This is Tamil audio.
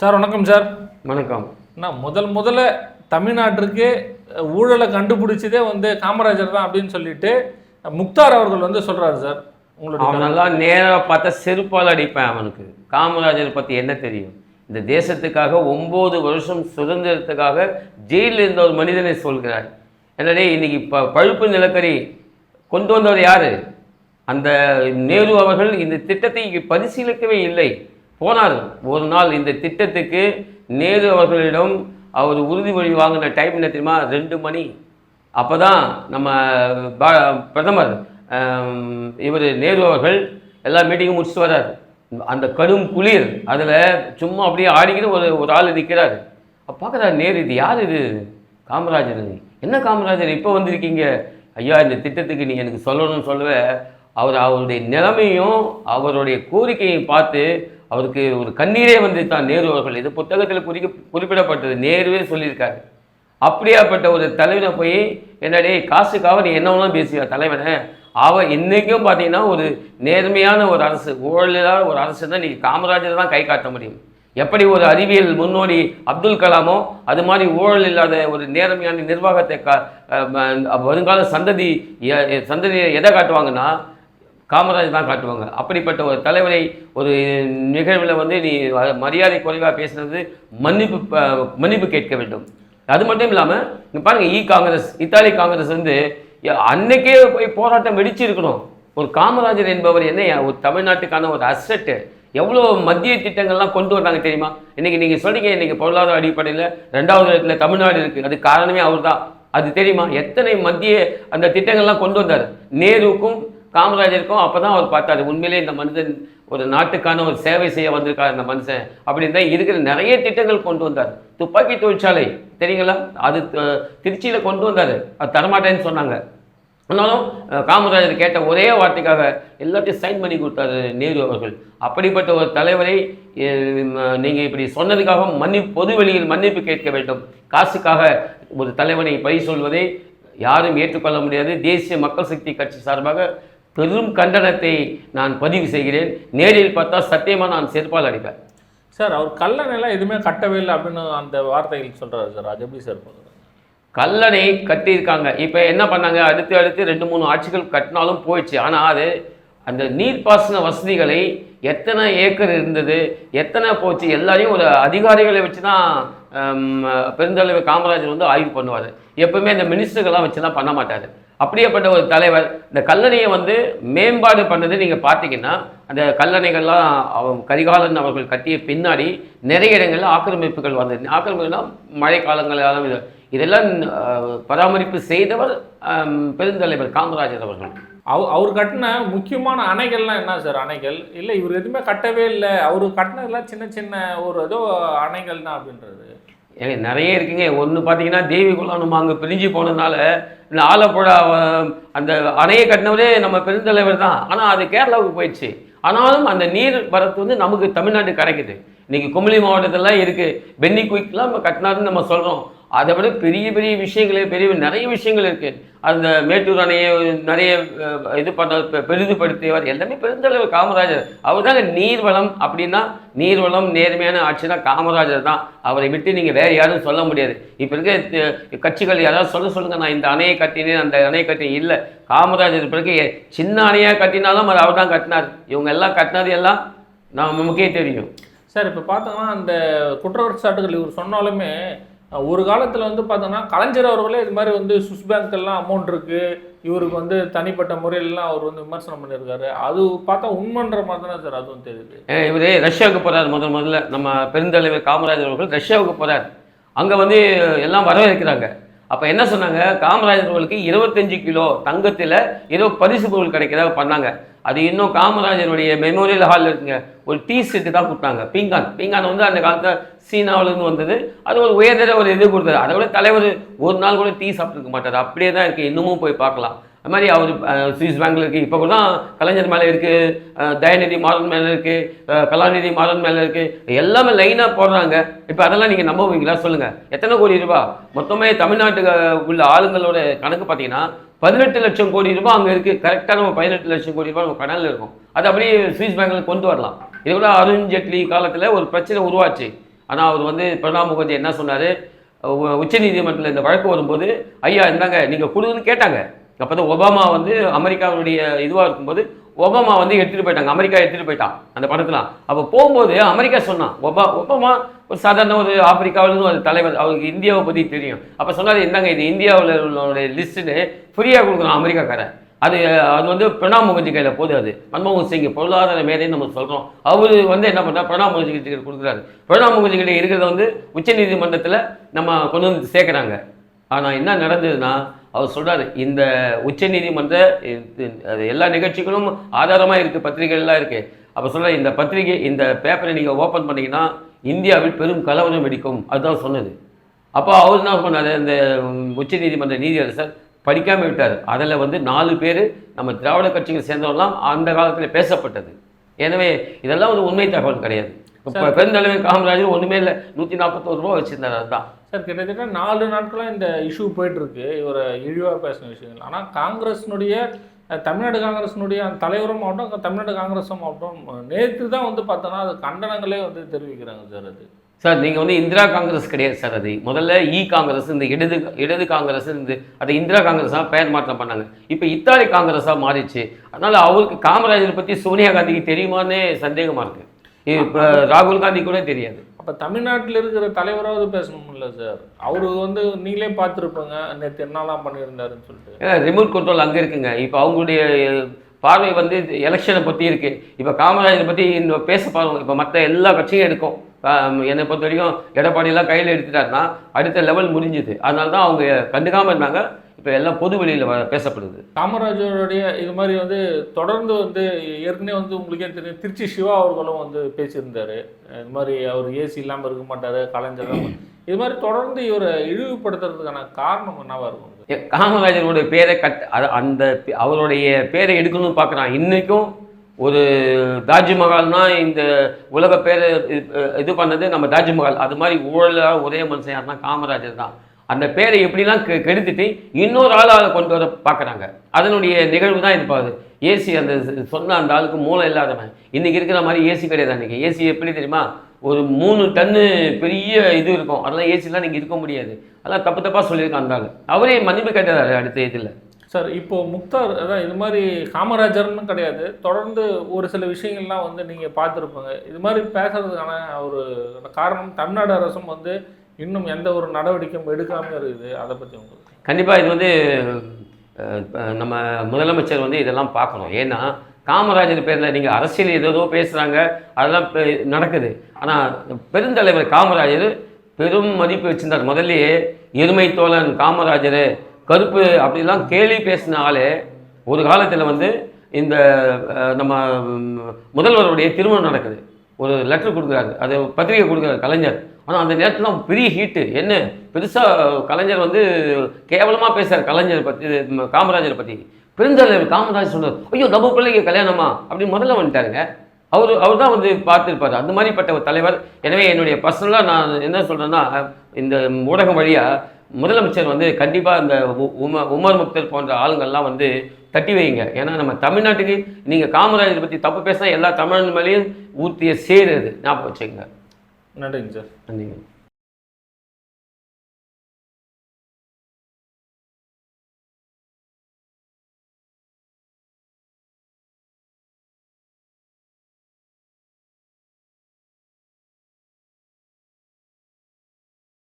சார் வணக்கம் சார். வணக்கம். நான் முதல் முதல்ல தமிழ்நாட்டிற்கு ஊழலை கண்டுபிடிச்சதே வந்து காமராஜர் தான் அப்படின்னு சொல்லிட்டு முக்தார் அவர்கள் வந்து சொல்றாரு சார் உங்களுடைய அவன் நல்லா நேராக பார்த்தா செருப்பால் அடிப்பேன் அவனுக்கு. காமராஜர் பற்றி என்ன தெரியும்? இந்த தேசத்துக்காக ஒம்பது வருஷம் சுதந்திரத்துக்காக ஜெயிலில் இருந்த ஒரு மனிதனை சொல்கிறார். என்னடே இன்னைக்கு ப பழுப்பு நிலக்கரி கொண்டு வந்தவர் யார்? அந்த நேரு அவர்கள் இந்த திட்டத்தை பரிசீலிக்கவே இல்லை. போனார். ஒரு நாள் இந்த திட்டத்துக்கு நேரு அவர்களிடம் அவர் உறுதிமொழி வாங்கின டைம் என்ன தெரியுமா? ரெண்டு மணி. அப்போ தான் நம்ம பிரதமர் இவர் நேரு அவர்கள் எல்லா மீட்டிங்கும் முடிச்சுட்டு வர்றார். அந்த கடும் குளிர் அதில் சும்மா அப்படியே ஆடிக்கிட்டு ஒரு ஒரு ஆள் நிற்கிறாரு பார்க்குறாரு நேரு இது யார் இது? காமராஜர் என்ன காமராஜர்? இப்போ வந்திருக்கீங்க. ஐயா இந்த திட்டத்துக்கு நீ எனக்கு சொல்லணும்னு சொல்லவே. அவர் அவருடைய நிலைமையும் அவருடைய கோரிக்கையும் பார்த்து அவருக்கு ஒரு கண்ணீரே வந்து தான் நேரு அவர்கள். இது புத்தகத்தில் குறிக்க குறிப்பிடப்பட்டது. நேருவே சொல்லியிருக்காரு. அப்படியாப்பட்ட ஒரு தலைவனை போய் என்னடே காசுக்காக நீ என்ன வேணாலும் பேசுவா தலைவனை? அவன் இன்றைக்கும் பார்த்தீங்கன்னா ஒரு நேர்மையான ஒரு அரசு ஊழலான ஒரு அரசு தான் நீங்கள் காமராஜர் தான் கை காட்ட முடியும். எப்படி ஒரு அறிவியல் முன்னோடி அப்துல் கலாமோ அது மாதிரி ஊழல் இல்லாத ஒரு நேர்மையான நிர்வாகத்தை கா வருங்கால சந்ததி சந்ததியை எதை காட்டுவாங்கன்னா காமராஜ் தான் காட்டுவாங்க. அப்படிப்பட்ட ஒரு தலைவரை ஒரு நிகழ்வில் வந்து நீ மரியாதை குறைவாக பேசுனது மன்னிப்பு மன்னிப்பு கேட்க வேண்டும். அது மட்டும் இல்லாமல் இங்கே பாருங்கள் இ காங்கிரஸ் இத்தாலி காங்கிரஸ் வந்து அன்னைக்கே போய் போராட்டம் வெடிச்சிருக்கணும். ஒரு காமராஜர் என்பவர் என்ன ஒரு தமிழ்நாட்டுக்கான ஒரு அசட்டு எவ்வளோ மத்திய திட்டங்கள்லாம் கொண்டு வந்தாங்க தெரியுமா? இன்றைக்கி நீங்கள் சொல்கிறீங்க இன்னைக்கு பொருளாதார அடிப்படையில் ரெண்டாவது இடத்துல தமிழ்நாடு இருக்குது அது காரணமே அவர் தான் அது தெரியுமா? எத்தனை மத்திய அந்த திட்டங்கள்லாம் கொண்டு வந்தார்? நேருக்கும் காமராஜருக்கும் அப்போ தான் அவர் பார்த்தாரு உண்மையிலே இந்த மனிதன் ஒரு நாட்டுக்கான ஒரு சேவை செய்ய வந்திருக்கார் இந்த மனுஷன் அப்படின்னு தான் இருக்கிற நிறைய திட்டங்கள் கொண்டு வந்தார். துப்பாக்கி தொழிற்சாலை தெரியுங்களா? அது திருச்சியில் கொண்டு வந்தார். அது தரமாட்டேன்னு சொன்னாங்க. ஆனாலும் காமராஜர் கேட்ட ஒரே வார்த்தைக்காக எல்லாத்தையும் சைன் பண்ணி கொடுத்தாரு நேரு அவர்கள். அப்படிப்பட்ட ஒரு தலைவரை நீங்கள் இப்படி சொன்னதுக்காக மன்னிப்பு பொது வெளியில் மன்னிப்பு கேட்க வேண்டும். காசுக்காக ஒரு தலைவனை பழி சொல்வதை யாரும் ஏற்றுக்கொள்ள முடியாது. தேசிய மக்கள் சக்தி கட்சி சார்பாக பெரும் கண்டனத்தை நான் பதிவு செய்கிறேன். நேரில் பார்த்தா சத்தியமா நான் செருப்பால் அடிப்பேன். சார் அவர் கல்லணைலாம் எதுவுமே கட்டவே இல்லை அப்படின்னு அந்த வார்த்தைகள் சொல்றாரு சார். அது எப்படி சார் போகுது? கல்லணை கட்டியிருக்காங்க. இப்போ என்ன பண்ணாங்க? அடுத்து அடுத்து ரெண்டு மூணு ஆட்சிகள் கட்டினாலும் போயிடுச்சு. ஆனால் அது அந்த நீர்ப்பாசன வசதிகளை எத்தனை ஏக்கர் இருந்தது? எத்தனை போச்சு? எல்லாரையும் ஒரு அதிகாரிகளை வச்சு தான் ஹம், பெருந்தலைவர் காமராஜர் வந்து ஆய்வு பண்ணுவார். எப்பவுமே இந்த மினிஸ்டர்கள்லாம் வச்சுலாம் பண்ண மாட்டார். அப்படியேப்பட்ட ஒரு தலைவர் இந்த கல்லணையை வந்து மேம்பாடு பண்ணது நீங்கள் பார்த்தீங்கன்னா அந்த கல்லணைகள்லாம் அவ கரிகாலன் அவர்கள் கட்டிய பின்னாடி நிறைய இடங்களில் ஆக்கிரமிப்புகள் வந்தது. ஆக்கிரமிப்புனா மழை காலங்களாலும் இது. இதெல்லாம் பராமரிப்பு செய்தவர் பெருந்தலைவர் காமராஜர் அவர்கள். அவ அவர் கட்டின முக்கியமான அணைகள்லாம் என்ன சார் அணைகள்? இல்லை இவர் எதுவுமே கட்டவே இல்லை. அவர் கட்டினதெல்லாம் சின்ன சின்ன ஒரு ஏதோ அணைகள் தான் அப்படின்றது. ஏங்க நிறைய இருக்குங்க. ஒன்று பார்த்தீங்கன்னா தேவி குலம் நம்ம அங்கே பிரிஞ்சு போனதுனால இந்த ஆலப்புழா அந்த அணையை கட்டினவரே நம்ம பெருந்தலைவர் தான். ஆனால் அது கேரளாவுக்கு போயிடுச்சு. ஆனாலும் அந்த நீர் வரத்து வந்து நமக்கு தமிழ்நாடு கிடைக்குது. இன்னைக்கு குமளி மாவட்டத்திலலாம் இருக்குது பென்னி குயிக்லாம் நம்ம கட்டினாருன்னு நம்ம சொல்கிறோம் அதை விட பெரிய பெரிய விஷயங்களே பெரிய நிறைய விஷயங்கள் இருக்குது அந்த மேட்டூர் அணையை நிறைய இது பண்ண பெரிதுபடுத்தியவர் எல்லாமே பெருந்தளவு காமராஜர். அவர் தாங்க நீர்வளம் அப்படின்னா நீர்வளம் நேர்மையான ஆட்சினா காமராஜர் தான். அவரை விட்டு நீங்கள் வேறு யாரும் சொல்ல முடியாது. இப்போ இருக்க கட்சிகள் யாராவது சொல்ல சொல்லுங்கள் நான் இந்த அணையை கட்டினேன் அந்த அணையை கட்டினேன். இல்லை காமராஜர் பிறகு சின்ன அணையாக கட்டினாலும் அது அவர் தான் கட்டினார். இவங்க எல்லாம் கட்டினது எல்லாம் நம்ம நமக்கே தெரியும். சார் இப்போ பார்த்தோம்னா அந்த குற்றச்சாட்டுகள் இவர் சொன்னாலுமே ஒரு காலத்தில் வந்து பார்த்தோன்னா கலைஞர் அவர்களே இது மாதிரி வந்து சுவிஸ் பேங்க்கெல்லாம் அமௌண்ட் இருக்குது இவருக்கு வந்து தனிப்பட்ட முறையிலலாம் அவர் வந்து விமர்சனம் பண்ணியிருக்காரு. அது பார்த்தா உண்மைன்ற மாதிரி தானே சார் அதுவும் தெரியுது. இவர் ரஷ்யாவுக்கு போகிறார் முதல் முதல்ல. நம்ம பெருந்தலைவர் காமராஜர் அவர்கள் ரஷ்யாவுக்கு போகிறார் அங்கே வந்து எல்லாம் வரவேற்கிறாங்க. அப்போ என்ன சொன்னாங்க? காமராஜர் அவர்களுக்கு இருபத்தஞ்சு கிலோ தங்கத்தில் ஏதோ பரிசு பொருள் கிடைக்கிறதா பண்ணாங்க. அது இன்னும் காமராஜருடைய மெமோரியல் ஹாலில் இருக்குங்க. ஒரு டீ செட்டு தான் கொடுத்தாங்க. பீங்கான். பீங்கான் வந்து அந்த காலத்தில் சீனாவிலேருந்து வந்தது. அது ஒரு உயர்தர ஒரு இது கொடுத்தது. அதை விட தலைவர் ஒரு நாள் கூட டீ சாப்பிட்டுருக்க மாட்டார். அப்படியே தான் இருக்குது இன்னமும் போய் பார்க்கலாம். அது மாதிரி அவர் சுவிஸ் பேங்க்ல இருக்குது இப்போ கூட தான் கலைஞர் மேலே இருக்குது தயநிதி மாறன் மேலே இருக்குது கலாநிதி மாறன் மேலே இருக்குது எல்லாமே லைனாக போடுறாங்க. இப்போ அதெல்லாம் நீங்கள் நம்புவீங்களா? சொல்லுங்கள் எத்தனை கோடி ரூபாய் மொத்தமே தமிழ்நாட்டுக்கு உள்ள ஆளுங்களோட கணக்கு பார்த்தீங்கன்னா பதினெட்டு லட்சம் கோடி ரூபாய் அங்கே இருக்குது கரெக்டாக நம்ம பதினெட்டு லட்சம் கோடி ரூபாய் நம்ம கடனில் இருக்கும். அது அப்படியே ஸ்விஸ் பேங்க்கில் கொண்டு வரலாம். இது கூட அருண் ஜேட்லி காலத்தில் ஒரு பிரச்சனை உருவாச்சு. ஆனால் அவர் வந்து பிரணாப் முகர்ஜி என்ன சொன்னார்? உச்சநீதிமன்றத்தில் இந்த வழக்கு வரும்போது ஐயா இருந்தாங்க நீங்கள் கொடுங்கன்னு கேட்டாங்க. அப்போ தான் ஒபாமா வந்து அமெரிக்காவுடைய இதுவாக இருக்கும்போது ஒபாமா வந்து எடுத்துகிட்டு போயிட்டாங்க. அமெரிக்கா எடுத்துகிட்டு போயிட்டான் அந்த படத்தில். அப்போ போகும்போது அமெரிக்கா சொன்னான் ஒபா ஒபாமா ஒரு சாதாரண ஒரு ஆப்பிரிக்காவிலிருந்து ஒரு தலைவர் அவருக்கு இந்தியாவை பற்றி தெரியும். அப்போ சொன்னார் என்னங்க இது இந்தியாவில் உள்ளவருடைய லிஸ்ட்டுன்னு ஃப்ரீயாக கொடுக்கணும் அமெரிக்காக்காரன். அது அது வந்து பிரணாப் முகர்ஜி கையில் போது அது. மன்மோகன் சிங் பொருளாதார மேதைன்னு நம்ம சொல்கிறோம் அவர் வந்து என்ன பண்ணா பிரணாப் முகர்ஜி கிட்ட கொடுக்குறாரு. பிரணாப் முகர்ஜி கிட்ட இருக்கிறத வந்து உச்சநீதிமன்றத்தில் நம்ம கொண்டு வந்து சேர்க்குறாங்க. ஆனால் என்ன நடந்ததுன்னா அவர் சொல்கிறார் இந்த உச்சநீதிமன்ற எல்லா நிகழ்ச்சிகளும் ஆதாரமாக இருக்குது பத்திரிகைகள்லாம் இருக்குது அப்போ சொல்கிறார் இந்த பத்திரிகை இந்த பேப்பரை நீங்கள் ஓப்பன் பண்ணிங்கன்னா இந்தியாவில் பெரும் கலவரம் வெடிக்கும். அதுதான் சொன்னது. அப்போ அவர் என்ன பண்ணாரு? இந்த உச்சநீதிமன்ற நீதியரசர் படிக்காம விட்டார். அதில் வந்து நாலு பேர் நம்ம திராவிட கட்சிகள் சேர்ந்தவரெல்லாம் அந்த காலத்தில் பேசப்பட்டது. எனவே இதெல்லாம் ஒரு உண்மை தகவல் கிடையாது. இப்போ பெருந்தலைவர் காமராஜர் ஒன்றுமே இல்லை நூற்றி நாற்பத்தோரு ரூபா வச்சிருந்தார் அதுதான். சார் கிட்டத்தட்ட நாலு நாட்களா இந்த இஷ்யூ போயிட்டு இருக்கு. இவரை இழிவாக பேசின விஷயங்கள். ஆனால் காங்கிரஸினுடைய தமிழ்நாடு காங்கிரஸினுடைய தலைவரும் ஆகட்டும் தமிழ்நாடு காங்கிரஸும் ஆகட்டும் நேற்று தான் வந்து பார்த்தோன்னா அது கண்டனங்களே வந்து தெரிவிக்கிறாங்க சார் அது. சார் நீங்கள் வந்து இந்திரா காங்கிரஸ் கிடையாது சார் அது. முதல்ல இ காங்கிரஸ் இந்த இடது இடது காங்கிரஸ் இந்த அதை இந்திரா காங்கிரஸாக பெயர் மாற்றம் பண்ணாங்க. இப்போ இத்தாலி காங்கிரஸாக மாறிடுச்சு. அதனால் அவருக்கு காமராஜர் பற்றி சோனியா காந்திக்கு தெரியுமான்னு சந்தேகமாக இருக்குது இப்போ ராகுல் காந்தி கூட தெரியாது. அப்போ தமிழ்நாட்டில் இருக்கிற தலைவராவது பேசணும்ல சார்? அவரு வந்து நீங்களே பார்த்துருப்பங்க. நேற்று என்னெல்லாம் பண்ணியிருந்தாருன்னு சொல்லிட்டு. ஏன்னா ரிமோட் கண்ட்ரோல் அங்கே இருக்குங்க. இப்போ அவங்களுடைய பார்வை வந்து எலெக்ஷனை பற்றி இருக்குது இப்போ காமராஜரை பற்றி இன்னும் பேச பாருங்க. இப்போ மற்ற எல்லா கட்சியும் எடுக்கும். என்னை பொறுத்த வரைக்கும் எடப்பாடியெல்லாம் கையில் எடுத்துட்டாருன்னா அடுத்த லெவல் முடிஞ்சுது. அதனால தான் அவங்க கண்டுக்காமல் இருந்தாங்க. இப்போ எல்லாம் பொது வெளியில் பேசப்படுது. காமராஜருடைய இது மாதிரி வந்து தொடர்ந்து வந்து ஏற்கனவே வந்து உங்களுக்கே தெரியும் திருச்சி சிவா அவர்களும் வந்து பேசியிருந்தாரு. இது மாதிரி அவர் ஏசி இல்லாமல் இருக்க மாட்டாரு கலைஞர் இது மாதிரி தொடர்ந்து இவரை இழிவுபடுத்துறதுக்கான காரணம் என்னவா இருக்கும்? காமராஜருடைய பேரை கட் அது அந்த அவருடைய பேரை எடுக்கணும்னு பார்க்குறான் இன்றைக்கும் ஒரு தாஜ்மஹால்னா இந்த உலக பேரை இது- இது பண்ணது நம்ம தாஜ்மஹால். அது மாதிரி ஊழலாக ஒரே மனுஷன் யாருன்னா காமராஜர் தான். அந்த பேரை எப்படிலாம் கெ கெடுத்துட்டு இன்னொரு ஆள் அதை கொண்டு வர பார்க்குறாங்க. அதனுடைய நிகழ்வு தான் இருப்பாது ஏசி அந்த சொன்ன அந்த ஆளுக்கு மூளை இல்லாதவன். இன்றைக்கி இருக்கிற மாதிரி ஏசி கிடையாது அன்றைக்கி ஏசி எப்படி தெரியுமா? ஒரு மூணு டன்னு பெரிய இது இருக்கும். அதெல்லாம் ஏசிலாம் நீங்கள் இருக்க முடியாது. அதெல்லாம் தப்பு தப்பாக சொல்லியிருக்கான் அந்த ஆள். அவரே மன்னிப்பு கேட்டதாரு அடுத்த இதில். சார் இப்போது முக்தார் அதான் இது மாதிரி காமராஜர்னு கிடையாது. தொடர்ந்து ஒரு சில விஷயங்கள்லாம் வந்து நீங்கள் பார்த்துருப்பாங்க. இது மாதிரி பேசுறதுக்கான ஒரு காரணம் தமிழ்நாடு அரசும் வந்து இன்னும் எந்த ஒரு நடவடிக்கையும் எடுக்காமல் இருக்குது. அதை பற்றி உங்களுக்கு கண்டிப்பாக இது வந்து நம்ம முதலமைச்சர் வந்து இதெல்லாம் பார்க்கணும். ஏன்னா காமராஜர் பேரில் நீங்கள் அரசியல் ஏதோ பேசுகிறாங்க அதெல்லாம் பெ- நடக்குது. ஆனால் பெருந்தலைவர் காமராஜர் பெரும் மதிப்பு வச்சிருந்தார். முதல்லயே எருமை தோழன் காமராஜர் கருப்பு அப்படிலாம் கேலி பேசின ஆளே ஒரு காலத்தில் வந்து இந்த நம்ம முதல்வருடைய திருமணம் நடக்குது. ஒரு லெட்டர் கொடுக்குறாரு. அது பத்திரிகை கொடுக்குறாரு கலைஞர். ஆனால் அந்த நேரத்தில் பெரிய ஹீட்டு என்ன? பெருசாக கலைஞர் வந்து கேவலமாக பேசுகிறார் கலைஞர் பற்றி காமராஜரை பற்றி பெருந்தலைவர் காமராஜர் சொன்னார் ஐயோ நம்ம பிள்ளைங்க கல்யாணமா? அப்படின்னு முதல்ல வந்துட்டாருங்க. அவர் அவர் தான் வந்து பார்த்துருப்பாரு. அந்த மாதிரிப்பட்ட ஒரு தலைவர். எனவே என்னுடைய பர்சனலாக நான் என்ன சொல்கிறேன்னா இந்த ஊடகம் வழியாக முதலமைச்சர் வந்து கண்டிப்பாக இந்த உ- உம உமர் முக்தர் போன்ற ஆளுங்கள்லாம் வந்து தட்டி வைங்க. ஏன்னா நம்ம தமிழ்நாட்டுக்கு நீங்கள் காமராஜரை பற்றி தப்பு பேசினா எல்லா தமிழ் மேலேயும் ஊற்றிய சேருது ஞாபகம் வச்சுக்கோங்க. நன்றிங்க சார். நன்றிங்க.